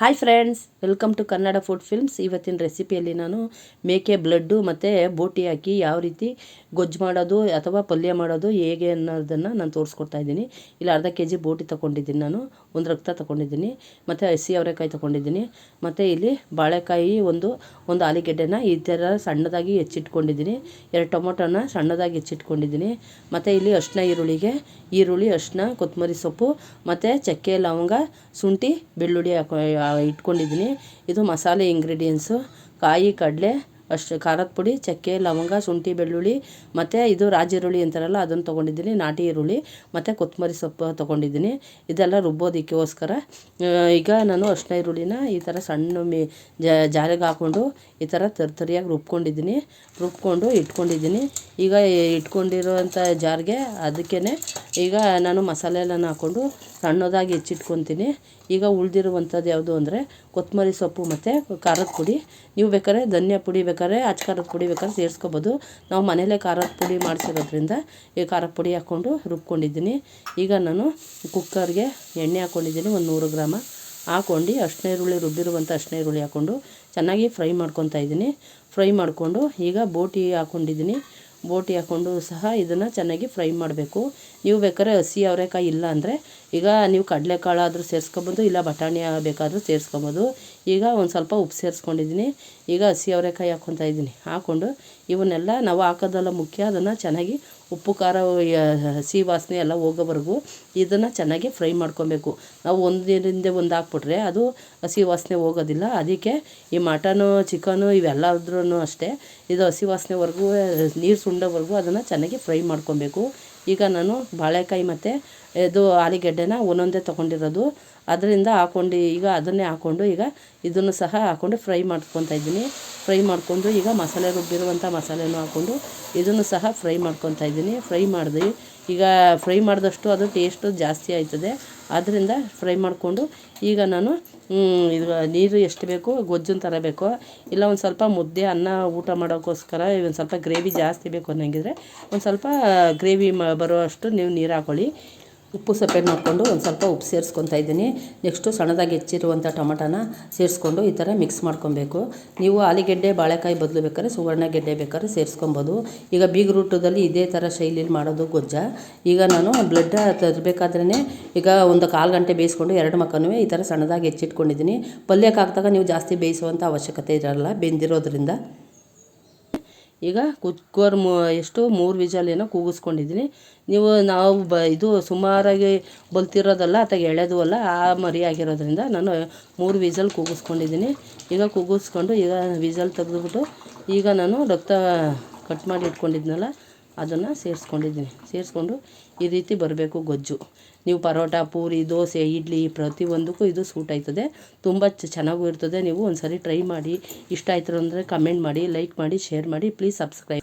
Hi friends welcome to Kannada food films ಇವತ್ತಿನ ರೆಸಿಪಿಯಲ್ಲಿ ನಾನು ಮೇಕೆ ಬ್ಲಡ್ಡು ಮತ್ತು ಬೋಟಿ ಹಾಕಿ ಯಾವ ರೀತಿ ಗೊಜ್ಜು ಮಾಡೋದು ಅಥವಾ ಪಲ್ಯ ಮಾಡೋದು ಹೇಗೆ ಅನ್ನೋದನ್ನು ನಾನು ತೋರಿಸ್ಕೊಡ್ತಾ ಇದ್ದೀನಿ. ಇಲ್ಲಿ ಅರ್ಧ ಕೆ ಜಿ ಬೋಟಿ ತೊಗೊಂಡಿದ್ದೀನಿ ನಾನು, ಒಂದು ರಕ್ತ ತೊಗೊಂಡಿದ್ದೀನಿ, ಮತ್ತು ಹಸಿ ಅವರೆಕಾಯಿ ತೊಗೊಂಡಿದ್ದೀನಿ, ಮತ್ತು ಇಲ್ಲಿ ಬಾಳೆಕಾಯಿ ಒಂದು ಒಂದು ಆಲೂಗೆಡ್ಡೆನ ಈ ಥರ ಸಣ್ಣದಾಗಿ ಹೆಚ್ಚಿಟ್ಕೊಂಡಿದ್ದೀನಿ, ಎರಡು ಟೊಮೊಟೊನ ಸಣ್ಣದಾಗಿ ಹೆಚ್ಚಿಟ್ಕೊಂಡಿದ್ದೀನಿ, ಮತ್ತು ಇಲ್ಲಿ ಅರಿಶಿನ ಈರುಳ್ಳಿಗೆ ಈರುಳ್ಳಿ ಅರಿಶಿನ ಕೊತ್ತಂಬರಿ ಸೊಪ್ಪು, ಮತ್ತು ಚಕ್ಕೆ ಲವಂಗ, ಶುಂಠಿ, ಬೆಳ್ಳುಳ್ಳಿ ಹಾಕೊ ಇಟ್ಕೊಂಡಿದ್ದೀನಿ. ಇದು ಮಸಾಲೆ ಇಂಗ್ರೀಡಿಯೆಂಟ್ಸು ಕಾಯಿ, ಕಡಲೆ, ಅಷ್ಟು ಖಾರದ ಪುಡಿ, ಚಕ್ಕೆ, ಲವಂಗ, ಶುಂಠಿ, ಬೆಳ್ಳುಳ್ಳಿ, ಮತ್ತು ಇದು ರಾಜ ಈರುಳ್ಳಿ ಅಂತಾರಲ್ಲ, ಅದನ್ನು ತೊಗೊಂಡಿದ್ದೀನಿ, ನಾಟಿ ಈರುಳ್ಳಿ, ಮತ್ತು ಕೊತ್ತಂಬರಿ ಸೊಪ್ಪು ತೊಗೊಂಡಿದ್ದೀನಿ. ಇದೆಲ್ಲ ರುಬ್ಬೋದಕ್ಕೋಸ್ಕರ. ಈಗ ನಾನು ಅರಿಶಿನ ಈರುಳ್ಳಿನ ಈ ಥರ ಸಣ್ಣ ಮೀ ಜಾರಿಗೆ ಹಾಕ್ಕೊಂಡು ಈ ಥರ ತರ್ತರಿಯಾಗಿ ರುಬ್ಕೊಂಡಿದ್ದೀನಿ. ರುಬ್ಕೊಂಡು ಇಟ್ಕೊಂಡಿದ್ದೀನಿ. ಈಗ ಇಟ್ಕೊಂಡಿರೋವಂಥ ಜಾರಿಗೆ ಅದಕ್ಕೇ ಈಗ ನಾನು ಮಸಾಲೆ ಎಲ್ಲನ ಹಾಕ್ಕೊಂಡು ಸಣ್ಣದಾಗಿ ಹೆಚ್ಚಿಟ್ಕೊತೀನಿ. ಈಗ ಉಳಿದಿರುವಂಥದ್ದು ಯಾವುದು ಅಂದರೆ ಕೊತ್ತಂಬರಿ ಸೊಪ್ಪು ಮತ್ತು ಖಾರದ ಪುಡಿ. ನೀವು ಬೇಕಾದ್ರೆ ಧನಿಯಾ ಪುಡಿ ಬೇಕಾದ್ರೆ ಅಚ್ಚ ಖಾರದ ಪುಡಿ ಬೇಕಾದ್ರೆ ಸೇರಿಸ್ಕೋಬೋದು. ನಾವು ಮನೆಯಲ್ಲೇ ಖಾರದ ಪುಡಿ ಮಾಡಿಸಿರೋದ್ರಿಂದ ಈ ಖಾರದ ಪುಡಿ ಹಾಕ್ಕೊಂಡು ರುಬ್ಕೊಂಡಿದ್ದೀನಿ. ಈಗ ನಾನು ಕುಕ್ಕರ್ಗೆ ಎಣ್ಣೆ ಹಾಕ್ಕೊಂಡಿದ್ದೀನಿ, ಒಂದು ನೂರು ಗ್ರಾಮ. ಹಾಕ್ಕೊಂಡು ಅರಿಶಿನ ಈರುಳ್ಳಿ ರುಬ್ಬಿರುವಂಥ ಅರಿಶಿನ ಈರುಳ್ಳಿ ಹಾಕ್ಕೊಂಡು ಚೆನ್ನಾಗಿ ಫ್ರೈ ಮಾಡ್ಕೊತಾ ಇದ್ದೀನಿ. ಫ್ರೈ ಮಾಡಿಕೊಂಡು ಈಗ ಬೋಟಿ ಹಾಕ್ಕೊಂಡಿದ್ದೀನಿ. ಬೋಟಿ ಹಾಕ್ಕೊಂಡು ಸಹ ಇದನ್ನು ಚೆನ್ನಾಗಿ ಫ್ರೈ ಮಾಡಬೇಕು. ನೀವು ಬೇಕಾದ್ರೆ ಹಸಿ ಅವರೆಕಾಯಿ ಇಲ್ಲ ಅಂದರೆ ಈಗ ನೀವು ಕಡಲೆಕಾಳಾದರೂ ಸೇರಿಸ್ಕೊಬೋದು, ಇಲ್ಲ ಬಟಾಣಿ ಬೇಕಾದರೂ ಸೇರಿಸ್ಕೊಬೋದು. ಈಗ ಒಂದು ಸ್ವಲ್ಪ ಉಪ್ಪು ಸೇರಿಸ್ಕೊಂಡಿದ್ದೀನಿ. ಈಗ ಹಸಿ ಅವರೆಕಾಯಿ ಹಾಕ್ಕೊತಾ ಇದ್ದೀನಿ ಹಾಕ್ಕೊಂಡು ಇವನ್ನೆಲ್ಲ ನಾವು ಹಾಕೋದೆಲ್ಲ ಮುಖ್ಯ ಅದನ್ನು ಚೆನ್ನಾಗಿ ಉಪ್ಪು, ಖಾರ ಹಸಿ ವಾಸನೆ ಎಲ್ಲ ಹೋಗೋವರೆಗೂ ಇದನ್ನು ಚೆನ್ನಾಗಿ ಫ್ರೈ ಮಾಡ್ಕೊಬೇಕು. ನಾವು ಒಂದರಿಂದ ಒಂದು ಹಾಕ್ಬಿಟ್ರೆ ಅದು ಹಸಿ ವಾಸನೆ ಹೋಗೋದಿಲ್ಲ. ಅದಕ್ಕೆ ಈ ಮಟನು, ಚಿಕನು ಇವೆಲ್ಲದ್ರೂ ಅಷ್ಟೇ. ಇದು ಹಸಿ ವಾಸನೆವರೆಗೂ, ನೀರು ಸುಂಡೋವರೆಗೂ ಅದನ್ನು ಚೆನ್ನಾಗಿ ಫ್ರೈ ಮಾಡ್ಕೊಬೇಕು. ಈಗ ನಾನು ಬಾಳೆಕಾಯಿ ಮತ್ತು ಇದು ಆಲೂಗೆಡ್ಡೆನ ಒಂದೊಂದೇ ತೊಗೊಂಡಿರೋದು. ಅದರಿಂದ ಹಾಕ್ಕೊಂಡು ಈಗ ಅದನ್ನೇ ಹಾಕ್ಕೊಂಡು ಈಗ ಇದನ್ನು ಸಹ ಹಾಕ್ಕೊಂಡು ಫ್ರೈ ಮಾಡ್ಕೊತಾ ಇದ್ದೀನಿ. ಫ್ರೈ ಮಾಡಿಕೊಂಡು ಈಗ ಮಸಾಲೆ ರುಬ್ಬಿರುವಂಥ ಮಸಾಲೆನೂ ಹಾಕ್ಕೊಂಡು ಇದನ್ನು ಸಹ ಫ್ರೈ ಮಾಡ್ಕೊತಾ ಇದ್ದೀನಿ. ಫ್ರೈ ಮಾಡಿದೆ ಈಗ ಫ್ರೈ ಮಾಡಿದಷ್ಟು ಅದು ಟೇಸ್ಟು ಜಾಸ್ತಿ ಆಯ್ತದೆ. ಆದ್ದರಿಂದ ಫ್ರೈ ಮಾಡಿಕೊಂಡು ಈಗ ನಾನು ಇದು ನೀರು ಎಷ್ಟು ಬೇಕು ಗೊಜ್ಜನ್ನು ಥರ ಬೇಕು. ಇಲ್ಲ ಒಂದು ಸ್ವಲ್ಪ ಮುದ್ದೆ, ಅನ್ನ, ಊಟ ಮಾಡೋಕ್ಕೋಸ್ಕರ ಒಂದು ಸ್ವಲ್ಪ ಗ್ರೇವಿ ಜಾಸ್ತಿ ಬೇಕು ಅನ್ನೋಂಗಿದ್ರೆ ಒಂದು ಸ್ವಲ್ಪ ಗ್ರೇವಿ ಮ, ಬರುವಷ್ಟು ನೀವು ನೀರು ಹಾಕ್ಕೊಳ್ಳಿ ಉಪ್ಪು ಸಪ್ರೇಟ್ ಮಾಡಿಕೊಂಡು ಒಂದು ಸ್ವಲ್ಪ ಉಪ್ಪು ಸೇರಿಸ್ಕೊತಾ ಇದ್ದೀನಿ. ನೆಕ್ಸ್ಟು ಸಣ್ಣದಾಗಿ ಹೆಚ್ಚಿರುವಂಥ ಟೊಮಟನ ಸೇರಿಸ್ಕೊಂಡು ಈ ಥರ ಮಿಕ್ಸ್ ಮಾಡ್ಕೊಬೇಕು. ನೀವು ಆಲಿಗೆಡ್ಡೆ, ಬಾಳೆಕಾಯಿ ಬದಲು ಬೇಕಾದ್ರೆ ಸುವರ್ಣ ಗೆಡ್ಡೆ ಬೇಕಾದ್ರೆ ಸೇರಿಸ್ಕೊಬೋದು. ಈಗ ಬೀಗ ರೂಟದಲ್ಲಿ ಇದೇ ಥರ ಶೈಲಿಲಿ ಮಾಡೋದು ಗೊಜ್ಜ. ಈಗ ನಾನು ಬ್ಲಡ್ ತರಬೇಕಾದ್ರೇ ಈಗ ಒಂದು ಕಾಲು ಗಂಟೆ ಬೇಯಿಸ್ಕೊಂಡು ಎರಡು ಮಕ್ಕನೂ ಈ ಥರ ಸಣ್ಣದಾಗಿ ಹೆಚ್ಚಿಟ್ಕೊಂಡಿದ್ದೀನಿ. ಪಲ್ಯಕ್ಕೆ ಹಾಕಿದಾಗ ನೀವು ಜಾಸ್ತಿ ಬೇಯಿಸುವಂಥ ಅವಶ್ಯಕತೆ ಇರೋಲ್ಲ, ಬೆಂದಿರೋದ್ರಿಂದ. ಈಗ ಕುಕ್ಕರ್ ಮು, ಎಷ್ಟು, ಮೂರು ವಿಜಲ್ ಏನೋ ಕೂಗಿಸ್ಕೊಂಡಿದ್ದೀನಿ. ನೀವು ನಾವು ಬ, ಇದು ಸುಮಾರಾಗಿ ಬಲ್ತಿರೋದಲ್ಲ, ಅಥವಾ ಎಳೆದು ಅಲ್ಲ, ಆ ಮರಿ ಆಗಿರೋದ್ರಿಂದ ನಾನು ಮೂರು ವಿಜಲ್ ಕೂಗಿಸ್ಕೊಂಡಿದ್ದೀನಿ. ಈಗ ಕೂಗಿಸ್ಕೊಂಡು ಈಗ ವಿಜಲ್ ತೆಗೆದುಬಿಟ್ಟು ಈಗ ನಾನು ರಕ್ತ ಕಟ್ ಮಾಡಿ ಇಟ್ಕೊಂಡಿದ್ನಲ್ಲ ಅದನ್ನು ಸೇರಿಸ್ಕೊಂಡಿದ್ದೀನಿ. ಸೇರಿಸ್ಕೊಂಡು ಈ ರೀತಿ ಬರಬೇಕು ಗೊಜ್ಜು. ನೀವು ಪರೋಟ, ಪೂರಿ, ದೋಸೆ, ಇಡ್ಲಿ ಪ್ರತಿಯೊಂದಕ್ಕೂ ಇದು ಸೂಟ್ ಆಯ್ತದೆ. ತುಂಬ ಚೆನ್ನಾಗೂ ಇರ್ತದೆ. ನೀವು ಒಂದ್ಸರಿ ಟ್ರೈ ಮಾಡಿ ಇಷ್ಟ ಆಯ್ತು ಅಂದರೆ ಕಮೆಂಟ್ ಮಾಡಿ ಲೈಕ್ ಮಾಡಿ ಶೇರ್ ಮಾಡಿ. Please subscribe